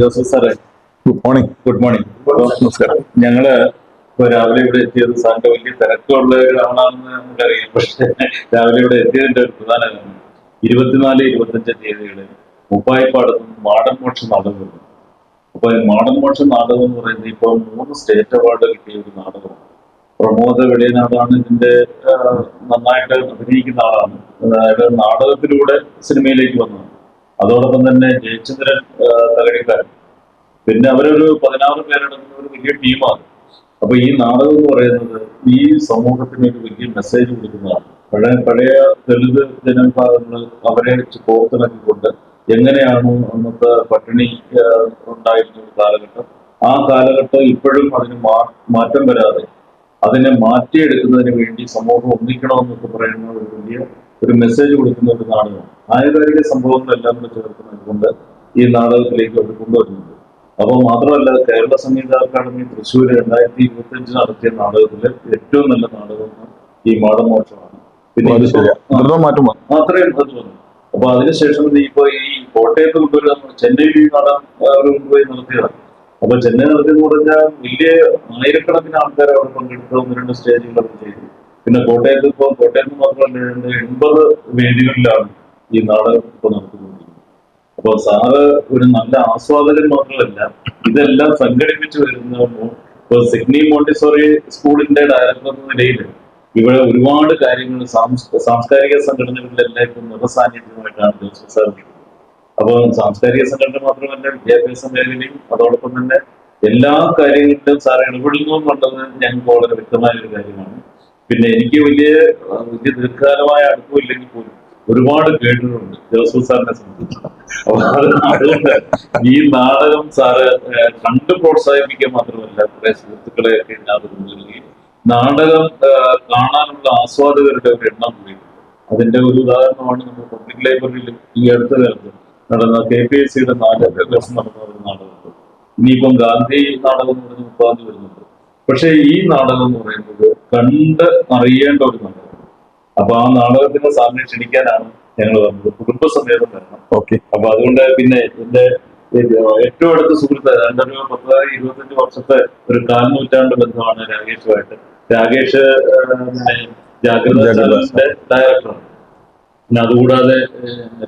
Joseph സാറേ good morning good morning നമസ്കാരം. ഞങ്ങൾ ഇപ്പൊ രാവിലെ ഇവിടെ എത്തിയത് സാറിന്റെ വലിയ തിരക്കുള്ള ഒരാളാണെന്ന് നമുക്കറിയാം. പക്ഷെ രാവിലെ ഇവിടെ എത്തിയതിന്റെ ഒരു പ്രധാന കാരണം ഇരുപത്തിനാല് ഇരുപത്തഞ്ച് തീയതികളിൽ മുപ്പായിപ്പാടത്തും മാടൻ മോക്ഷ നാടകമുണ്ട്. അപ്പൊ മാടൻ മോക്ഷ നാടകം എന്ന് പറയുന്നത് ഇപ്പൊ മൂന്ന് സ്റ്റേറ്റ് അവാർഡ് കിട്ടിയ ഒരു നാടകമാണ്. പ്രമോദ വെളിയനാടാണ് ഇതിന്റെ നന്നായിട്ട് അഭിനയിക്കുന്ന ആളാണ്. അതായത് നാടകത്തിലൂടെ സിനിമയിലേക്ക് വന്നത് അതോടൊപ്പം തന്നെ ജയചന്ദ്രൻ തകഴിക്കാരൻ പിന്നെ അവരൊരു പതിനാറ് പേരടങ്ങുന്ന ഒരു വലിയ ടീമാണ്. അപ്പൊ ഈ നാടകം എന്ന് പറയുന്നത് ഈ സമൂഹത്തിന് ഒരു വലിയ മെസ്സേജ് കൊടുക്കുന്നതാണ്. പഴയ പഴയ ദളിത് ജനവിഭാഗങ്ങൾ അവരെ കോർത്തിണക്കിക്കൊണ്ട് എങ്ങനെയാണ് അന്നത്തെ പട്ടിണി ഉണ്ടായിരുന്ന ഒരു കാലഘട്ടം? ആ കാലഘട്ടം ഇപ്പോഴും അതിന് മാറ്റം വരാതെ അതിനെ മാറ്റിയെടുക്കുന്നതിന് വേണ്ടി സമൂഹം ഒന്നിക്കണമെന്നൊക്കെ പറയുന്ന ഒരു വലിയ ഒരു മെസ്സേജ് കൊടുക്കുന്ന ഒരു നാടകമാണ് ആയുർവേദിക സംഭവങ്ങളെല്ലാം കൂടെ ചേർക്കുന്നതുകൊണ്ട് ഈ നാടകത്തിലേക്ക് അവർ കൊണ്ടുവരുന്നത് അപ്പോൾ മാത്രമല്ല കേരള സംഗീത അക്കാദമി തൃശ്ശൂർ രണ്ടായിരത്തി ഇരുപത്തി അഞ്ച് നടത്തിയ നാടകത്തിലെ ഏറ്റവും നല്ല നാടകം ഈ മാടമോക്ഷമാണ്. പിന്നെ മാത്രമേ അത്രയും വന്നു. അപ്പൊ അതിനുശേഷം ഇപ്പൊ ഈ കോട്ടയത്ത് കൊണ്ടുവരുന്ന ചെന്നൈ ചെന്നൈയിൽ നാടകം കൊണ്ടുപോയി നടത്തിയതാണ്. അപ്പൊ ചെന്നൈ നടത്തിയെന്ന് പറഞ്ഞാൽ വലിയ ആയിരക്കണക്കിന് ആൾക്കാർ അവിടെ പങ്കെടുത്ത ഒന്ന് രണ്ട് സ്റ്റേജുകളൊക്കെ ചെയ്തു പിന്നെ കോട്ടയത്ത് ഇപ്പോൾ കോട്ടയത്ത് മാത്രമല്ല എൺപത് വേദികളിലാണ് ഈ നാടകം ഇപ്പൊ നടത്തുന്നത് അപ്പൊ സാറ് ഒരു നല്ല ആസ്വാദകൻ മാത്രമല്ല ഇതെല്ലാം സംഘടിപ്പിച്ചു വരുന്ന ഇപ്പൊ സിഡ്നി മോണ്ടിസോറി സ്കൂളിന്റെ ഡയറക്ടർ എന്ന നിലയിൽ ഇവിടെ ഒരുപാട് കാര്യങ്ങൾ സാംസ്- സാംസ്കാരിക സംഘടനകളിലെല്ലാം ഇപ്പം നിറസാന്നിധ്യമായിട്ടാണ് ജോസഫ് സാർ. അപ്പോൾ സാംസ്കാരിക സംഘടന മാത്രമല്ല വിദ്യാഭ്യാസ മേഖലയും അതോടൊപ്പം തന്നെ എല്ലാ കാര്യങ്ങളിലും സാർ ഇടപെടുന്നു എന്നുള്ളത് ഞങ്ങൾക്ക് വളരെ വ്യക്തമായ ഒരു കാര്യമാണ്. പിന്നെ എനിക്ക് വലിയ വലിയ ദീർഘകാലമായ അടുപ്പമില്ലെങ്കിൽ പോലും ഒരുപാട് കേട്ടിട്ടുണ്ട് ജോസഫ് സാറിനെ സംബന്ധിച്ച് ഈ നാടകം സാറ് കണ്ട് പ്രോത്സാഹിപ്പിക്കുക മാത്രമല്ല കുറെ സുഹൃത്തുക്കളെ ഒക്കെ കൊണ്ടുവരികയും നാടകം കാണാനുള്ള ആസ്വാദകരുടെ ഒരു എണ്ണം കൂടി അതിന്റെ ഒരു ഉദാഹരണമാണ് നമ്മൾ പബ്ലിക് ലൈബ്രറിയിൽ ഈ അടുത്ത കാലത്ത് നടന്ന കെ പി എസ് സിയുടെ നാല് ദിവസം നടന്ന ഒരു നാടകമുണ്ട് ഇനിയിപ്പം ഗാന്ധി നാടകം എന്ന് പറഞ്ഞ മുപ്പതാം തീയതി വരുന്നുണ്ട്. പക്ഷെ ഈ നാടകം എന്ന് പറയുന്നത് കണ്ട് അറിയേണ്ട ഒരു നാടകം അപ്പൊ ആ നാടകത്തിനെ സാറിനെ ക്ഷണിക്കാനാണ് ഞങ്ങൾ വന്നത്. കുടുംബസമേതം വരണം. ഓക്കെ. അപ്പൊ അതുകൊണ്ട് പിന്നെ എന്റെ ഏറ്റവും അടുത്ത സുഹൃത്ത് രണ്ടൊരു പത്ത് ഇരുപത്തഞ്ച് വർഷത്തെ ഒരു കാൽ നൂറ്റാണ്ട് ബന്ധമാണ് രാകേഷുമായിട്ട്. രാകേഷ് ജാഗ്രത. ഡയറക്ടറാണ്. പിന്നെ അതുകൂടാതെ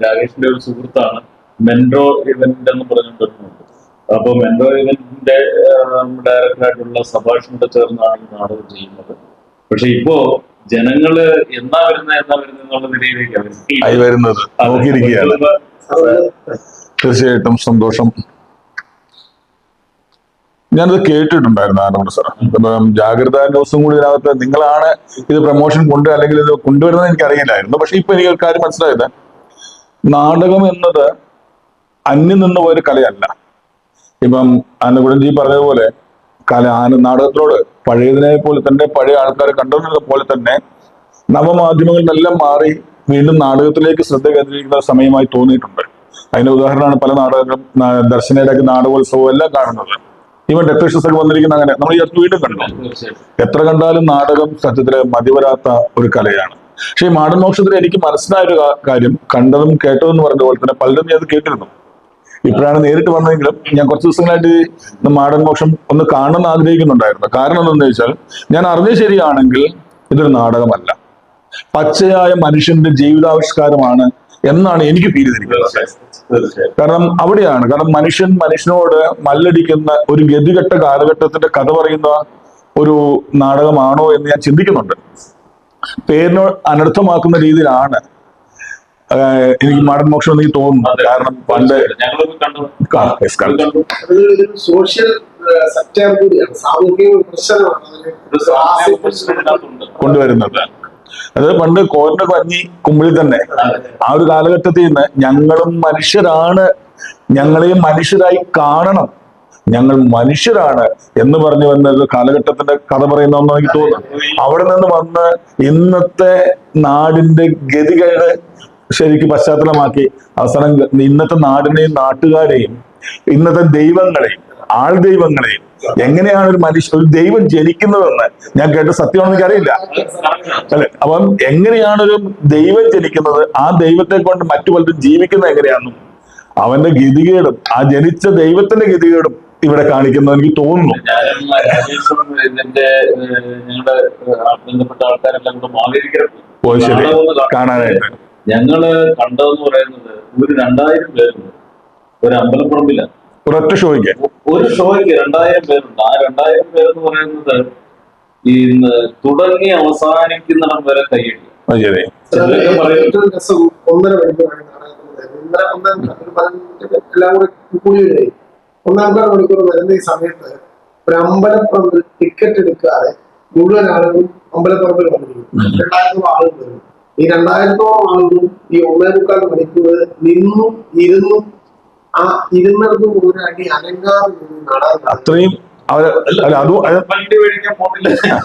രാകേഷിന്റെ ഒരു സുഹൃത്താണ് മെൻഡോ ഇവന്റ് എന്ന് പറഞ്ഞിട്ടുണ്ട് അപ്പൊ മെൻറോ ഇവന്റിന്റെ ഡയറക്ടറായിട്ടുള്ള സഭാഷിനോട് ചേർന്നാണ് ഈ നാടകം ചെയ്യുന്നത്. പക്ഷെ ഇപ്പോ ജനങ്ങൾ എന്നാ വരുന്ന എന്നാ വരുന്ന എന്നുള്ള നിലയിലേക്ക് അവർ വരുന്നത്. തീർച്ചയായിട്ടും സന്തോഷം. ഞാനത് കേട്ടിട്ടുണ്ടായിരുന്നു ആരോട് സാർ. ഇപ്പം ജാഗ്രത ന്യൂസും കൂടി ഇതിനകത്ത് നിങ്ങളാണ് ഇത് പ്രൊമോഷൻ കൊണ്ട് അല്ലെങ്കിൽ ഇത് കൊണ്ടുവരുന്നത് എനിക്ക് അറിയില്ലായിരുന്നു പക്ഷെ ഇപ്പൊ എനിക്ക് കാര്യം മനസ്സിലായത്. നാടകം എന്നത് അന്യം നിന്ന് പോയൊരു കലയല്ല. ഇപ്പം അന്നകുടൻജി പറഞ്ഞതുപോലെ കല ആന നാടകത്തിനോട് പഴയതിനെ പോലെ തന്നെ പഴയ ആൾക്കാരെ കണ്ടുവരുന്നത് പോലെ തന്നെ നവമാധ്യമങ്ങളിലെല്ലാം മാറി വീണ്ടും നാടകത്തിലേക്ക് ശ്രദ്ധ കേന്ദ്രീകരിക്കുന്ന സമയമായി തോന്നിയിട്ടുണ്ട്. അതിന്റെ ഉദാഹരണമാണ് പല നാടകങ്ങളും ദർശനയുടെ നാടകോത്സവവും എല്ലാം കാണുന്നത്. ഈവൻ ഡെക്കറേഷൻസ് ഒക്കെ വന്നിരിക്കുന്ന അങ്ങനെ. നമ്മൾ ഈ അടുത്ത് വീണ്ടും കണ്ടു. എത്ര കണ്ടാലും നാടകം സത്യത്തിൽ മതിവരാത്ത ഒരു കലയാണ്. പക്ഷേ ഈ മാടൻ മോക്ഷത്തിൽ എനിക്ക് മനസ്സിലായ ഒരു കാര്യം കണ്ടതും കേട്ടതും എന്ന് പറഞ്ഞ പോലെ തന്നെ പലരും ഞാൻ അത് കേട്ടിരുന്നു. ഇപ്പോഴാണ് നേരിട്ട് വന്നതെങ്കിലും ഞാൻ കുറച്ച് ദിവസങ്ങളായിട്ട് ഈ മാടൻ മോക്ഷം ഒന്ന് കാണണമെന്ന് ആഗ്രഹിക്കുന്നുണ്ടായിരുന്നു. കാരണം എന്താണെന്ന് വെച്ചാൽ ഞാൻ അറിഞ്ഞ ശരിയാണെങ്കിൽ ഇതൊരു നാടകമല്ല. പച്ചയായ മനുഷ്യന്റെ ജീവിതാവിഷ്കാരമാണ് എന്നാണ് എനിക്ക് ഫീൽ ചെയ്തിരിക്കുന്നത്. കാരണം അവിടെയാണ്. കാരണം മനുഷ്യൻ മനുഷ്യനോട് മല്ലടിക്കുന്ന ഒരു ഗതികെട്ട കാലഘട്ടത്തിന്റെ കഥ പറയുന്ന ഒരു നാടകമാണോ എന്ന് ഞാൻ ചിന്തിക്കുന്നുണ്ട്. പേരിനോ അനർത്ഥമാക്കുന്ന രീതിയിലാണ് എനിക്ക് മാഡൻ മോക്ഷം എന്ന് എനിക്ക് തോന്നുന്നു കാരണം പണ്ട് സോഷ്യൽ കൊണ്ടുവരുന്നത്. അത് പണ്ട് കോരന്റെ കഞ്ഞി കുമ്പിളി തന്നെ. ആ ഒരു കാലഘട്ടത്തിൽ നിന്ന് ഞങ്ങളും മനുഷ്യരാണ്. ഞങ്ങളെയും മനുഷ്യരായി കാണണം. ഞങ്ങൾ മനുഷ്യരാണ് എന്ന് പറഞ്ഞു വന്ന ഒരു കാലഘട്ടത്തിന്റെ കഥ പറയുന്നതെന്ന് എനിക്ക് തോന്നുന്നു അവിടെ നിന്ന് വന്ന് ഇന്നത്തെ നാടിന്റെ ഗതികേട് ശരിക്കും പശ്ചാത്തലമാക്കി അവസാനം ഇന്നത്തെ നാടിനെയും നാട്ടുകാരെയും ഇന്നത്തെ ദൈവങ്ങളെയും ആൾ ദൈവങ്ങളെയും എങ്ങനെയാണ് ഒരു മനുഷ്യ ഒരു ദൈവം ജനിക്കുന്നതെന്ന് ഞാൻ കേട്ട സത്യമാണെന്ന് എനിക്കറിയില്ല. അല്ലെ? അപ്പം എങ്ങനെയാണ് ഒരു ദൈവം ജനിക്കുന്നത്? ആ ദൈവത്തെ കൊണ്ട് മറ്റു പലരും ജീവിക്കുന്നത് എങ്ങനെയാണെന്നും അവന്റെ ഗതികേടും ആ ജനിച്ച ദൈവത്തിന്റെ ഗതികേടും ഇവിടെ കാണിക്കുന്നു എനിക്ക് തോന്നുന്നു. ബന്ധപ്പെട്ട ആൾക്കാരെല്ലാം ഓ ശരി. കാണാനായിട്ട്. ഞങ്ങൾ കണ്ടതെന്ന് പറയുന്നത് ഒരു രണ്ടായിരം പേരുണ്ട്. ഒരു അമ്പലപ്പുറമ്പില്ല ഒരൊറ്റ ഷോയ്ക്ക്. ഒരു ഷോയ്ക്ക് രണ്ടായിരം പേരുണ്ട്. ആ രണ്ടായിരം എന്ന് പറയുന്നത് ഈ ഇന്ന് തുടങ്ങി അവസാനിക്കുന്നിടം വരെ കൈയടി അത് ശരി. ഒന്നര ഒന്നര മണിക്കൂർ വരുന്ന ഈ സമയത്ത് ഒരു അമ്പലപ്പറമ്പിൽ ടിക്കറ്റ് എടുക്കാതെ മുഴുവൻ ആളുകളും അമ്പലപ്പറമ്പിൽ വന്നിരിക്കും. രണ്ടായിരത്തോളം ആളുകൾ വരും. ഈ രണ്ടായിരത്തോളം ആളുകളും ഈ ഒന്നേ മുക്കാൽ മണിക്കൂർ നിന്നും ഇരുന്നും ആ അത്രയും അവർ അല്ല അതും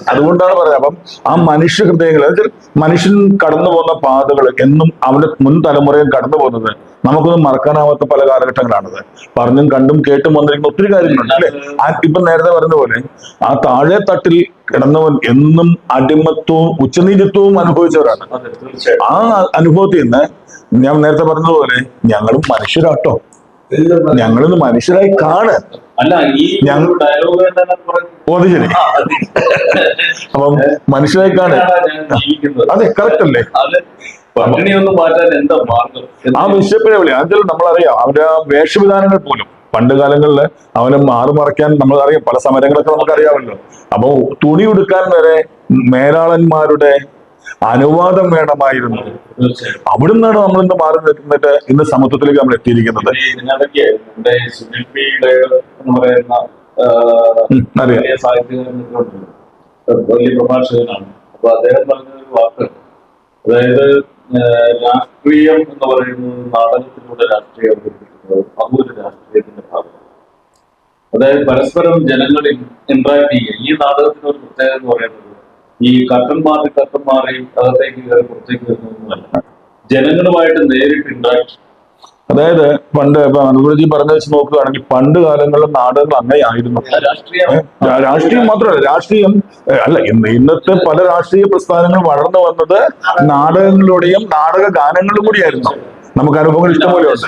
അതുകൊണ്ടാണ് പറയുന്നത്. അപ്പം ആ മനുഷ്യ ഹൃദയങ്ങൾ അതായത് മനുഷ്യൻ കടന്നു പോകുന്ന പാതകൾ എന്നും അവന്റെ മുൻ തലമുറയും കടന്നു പോകുന്നത് നമുക്കൊന്നും മറക്കാനാവാത്ത പല കാലഘട്ടങ്ങളാണത്. പറഞ്ഞും കണ്ടും കേട്ടും വന്നിരിക്കുന്ന ഒത്തിരി കാര്യങ്ങളുണ്ട് അല്ലെ? ആ ഇപ്പൊ നേരത്തെ പറഞ്ഞ പോലെ ആ താഴെ തട്ടിൽ കിടന്നവൻ എന്നും അടിമത്വവും ഉച്ചനീചത്വവും അനുഭവിച്ചവരാണ്. ആ അനുഭവത്തിൽ നിന്ന് ഞാൻ നേരത്തെ പറഞ്ഞതുപോലെ ഞങ്ങളും മനുഷ്യരാട്ടോ. ഞങ്ങളിന്ന് മനുഷ്യരായി കാണ് അല്ല ഈ ഡയലോഗ് അത് ശരി. അപ്പം മനുഷ്യരായി കാണ് അതെ കറക്റ്റ് അല്ലേ? പട്ടിണിയൊന്നും മാറ്റാൻ എന്താ മാർഗം ആ ബിഷപ്പിനെ വിളി അതിൽ നമ്മളറിയാം. അവന്റെ ആ വേഷവിധാനങ്ങൾ പോലും. പണ്ട് കാലങ്ങളിൽ അവനെ മാറി മറയ്ക്കാൻ നമ്മൾ അറിയാം പല സമരങ്ങളൊക്കെ നമുക്കറിയാമല്ലോ. അപ്പൊ തുണി ഉടുക്കാൻ വരെ മേലാളന്മാരുടെ അനുവാദം വേണമായിരുന്നു. അവിടെ നിന്നാണ് നമ്മൾ ഇന്ന് മാറി നിൽക്കുന്നിട്ട് ഇന്ന് സമത്വത്തിലേക്ക് നമ്മൾ എത്തിയിരിക്കുന്നത്. അറിയാം. വലിയ പ്രഭാഷകനാണ്. അപ്പൊ അദ്ദേഹം പറഞ്ഞ ഒരു വാക്ക്. അതായത് രാഷ്ട്രീയം എന്ന് പറയുന്നത് നാടകത്തിലൂടെ രാഷ്ട്രീയം അവതരിപ്പിക്കുന്നത് അതൊരു രാഷ്ട്രീയത്തിന്റെ ഭാഗമാണ്. അതായത് പരസ്പരം ജനങ്ങൾ ഇന്ററാക്ട് ചെയ്യുക. ഈ നാടകത്തിന് ഒരു പ്രത്യേകത എന്ന് പറയുന്നത് ഈ കട്ടൻ മാറി കട്ടൻ മാറി അകത്തേക്ക് കയറി പുറത്തേക്ക് വരുന്നതൊന്നുമല്ല. ജനങ്ങളുമായിട്ട് നേരിട്ട് ഇന്ററാക്ഷൻ അതായത് പണ്ട് ഇപ്പൊ അനുഗ്രജി പറഞ്ഞ വെച്ച് നോക്കുകയാണെങ്കിൽ പണ്ട് കാലങ്ങളിൽ നാടകങ്ങൾ അങ്ങനെയായിരുന്നു. രാഷ്ട്രീയം. മാത്രമല്ല രാഷ്ട്രീയം അല്ല ഇന്ന് ഇന്നത്തെ പല രാഷ്ട്രീയ പ്രസ്ഥാനങ്ങൾ വളർന്നു വന്നത് നാടകങ്ങളിലൂടെയും നാടക ഗാനങ്ങളും കൂടിയായിരുന്നു. നമുക്ക് അനുഭവങ്ങൾ ഇഷ്ടംപോലെ ഉണ്ട്.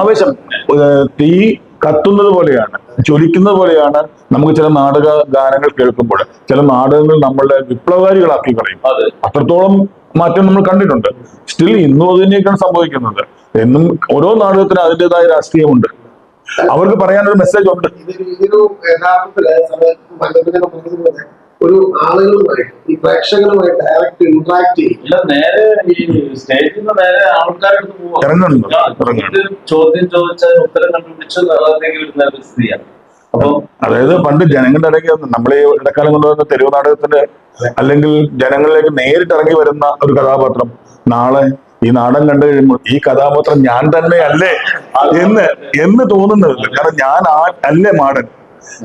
ആവേശം തീ കത്തുന്നത് പോലെയാണ്. ജ്വലിക്കുന്നത് പോലെയാണ് നമുക്ക് ചില നാടക ഗാനങ്ങൾ കേൾക്കുമ്പോൾ. ചില നാടകങ്ങൾ നമ്മളെ വിപ്ലവകാരികളാക്കി കളയും. അത്രത്തോളം മാറ്റം നമ്മൾ കണ്ടിട്ടുണ്ട്. സ്റ്റിൽ ഇന്നും അത് തന്നെയൊക്കെയാണ് സംഭവിക്കുന്നത്. എന്നും ഓരോ നാടകത്തിനും അതിന്റെതായ രാഷ്ട്രീയമുണ്ട്. അവർക്ക് പറയാനൊരു മെസ്സേജ് ഉണ്ട്. ഒരു ആളുകളുമായിട്ട് ഈ പ്രേക്ഷകരുമായിട്ട് ഡയറക്റ്റ് ഇന്ററാക്ട് ചെയ്യും. ഇല്ല നേരെ ഈ സ്റ്റേജിൽ നിന്ന് നേരെ ആൾക്കാരെടുത്ത് പോവാം. ചോദ്യം ചോദിച്ചാൽ ഉത്തരം കണ്ടുപിടിച്ച് ഒരു സ്ഥിതിയാണ്. അപ്പം അതായത് പണ്ട് ജനങ്ങളുടെ ഇടയ്ക്ക് നമ്മൾ ഈ ഇടക്കാലം കൊണ്ടുവന്ന തെരുവ് നാടകത്തിന്റെ അല്ലെങ്കിൽ ജനങ്ങളിലേക്ക് നേരിട്ട് ഇറങ്ങി വരുന്ന ഒരു കഥാപാത്രം നാളെ ഈ നാടൻ കണ്ടു കഴിയുമ്പോൾ ഈ കഥാപാത്രം ഞാൻ തന്നെ അല്ലേ എന്ന് എന്ന് തോന്നുന്നില്ല കാരണം ഞാൻ ആ അല്ലേ മാടൻ?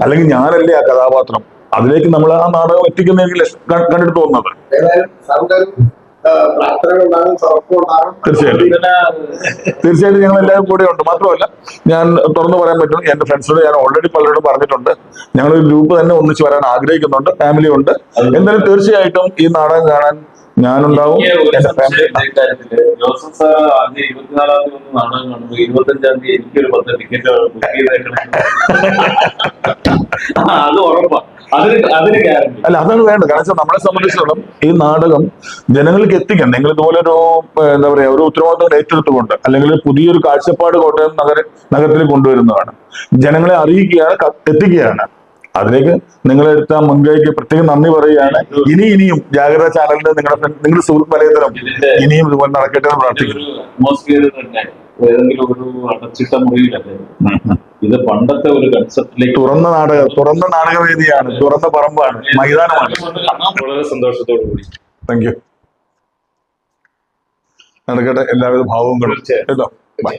അല്ലെങ്കിൽ ഞാനല്ലേ ആ കഥാപാത്രം? അതിലേക്ക് നമ്മൾ ആ നാടകം എത്തിക്കുന്നതായിരിക്കും കണ്ടിട്ട് തോന്നുന്നത് തീർച്ചയായിട്ടും. തീർച്ചയായിട്ടും ഞങ്ങൾ എല്ലാവരും കൂടെ ഉണ്ട്. മാത്രമല്ല ഞാൻ തുറന്നു പറയാൻ പറ്റും എന്റെ ഫ്രണ്ട്സിനോട് ഞാൻ ഓൾറെഡി പലരോടും പറഞ്ഞിട്ടുണ്ട്. ഞങ്ങൾ ഒരു ഗ്രൂപ്പ് തന്നെ ഒന്നിച്ച് വരാൻ ആഗ്രഹിക്കുന്നുണ്ട് ഫാമിലി ഉണ്ട്. എന്തായാലും തീർച്ചയായിട്ടും ഈ നാടകം കാണാൻ ഞാനുണ്ടാവും. എന്റെ ഫാമിലി ജോസഫ് സാർ ആദ്യം ഇരുപത്തിനാലാം തീയതി ഒന്ന് നാടകം കാണുമ്പോൾ ഇരുപത്തഞ്ചാം തീയതി എനിക്കൊരു പത്ത് ടിക്കറ്റ് ബുക്ക് ചെയ്തേക്കണം. അത് ഉറപ്പാ. അല്ല അതാണ് വേണ്ടത്. കാരണം നമ്മളെ സംബന്ധിച്ചിടത്തോളം ഈ നാടകം ജനങ്ങൾക്ക് എത്തിക്കണം. നിങ്ങൾ ഇതുപോലെ ഒരു എന്താ പറയാ ഒരു ഉത്തരവാദിത്തം ഏറ്റെടുത്തുകൊണ്ട് അല്ലെങ്കിൽ പുതിയൊരു കാഴ്ചപ്പാട് കോട്ടയം നഗര നഗരത്തിൽ കൊണ്ടുവരുന്നതാണ്. ജനങ്ങളെ അറിയിക്കുകയാണ് എത്തിക്കുകയാണ്. അതിലേക്ക് നിങ്ങൾ എടുത്ത മുൻകൈക്ക് പ്രത്യേകം നന്ദി പറയുകയാണ്. ഇനി ഇനിയും ജാഗ്രത ചാനലിന്റെ നിങ്ങളുടെ നിങ്ങളുടെ സുഹൃത്ത് വലയതരം ഇനിയും ഇതുപോലെ നടക്കട്ടെ എന്ന് പ്രാർത്ഥിക്കുന്നു. ഒരു ഏതെങ്കിലും അടച്ചിട്ട മുറിയിലല്ലേ? ഇത് പണ്ടത്തെ ഒരു കൺസെപ്റ്റിലേക്ക് തുറന്ന നാടക തുറന്ന നാടകവേദിയാണ് തുറന്ന പറമ്പാണ് മൈതാനമാണ്. വളരെ സന്തോഷത്തോടു കൂടി. താങ്ക് യു നടക്കട്ടെ എല്ലാവിധ ഭാവങ്ങളും. കേട്ടോ. ബൈ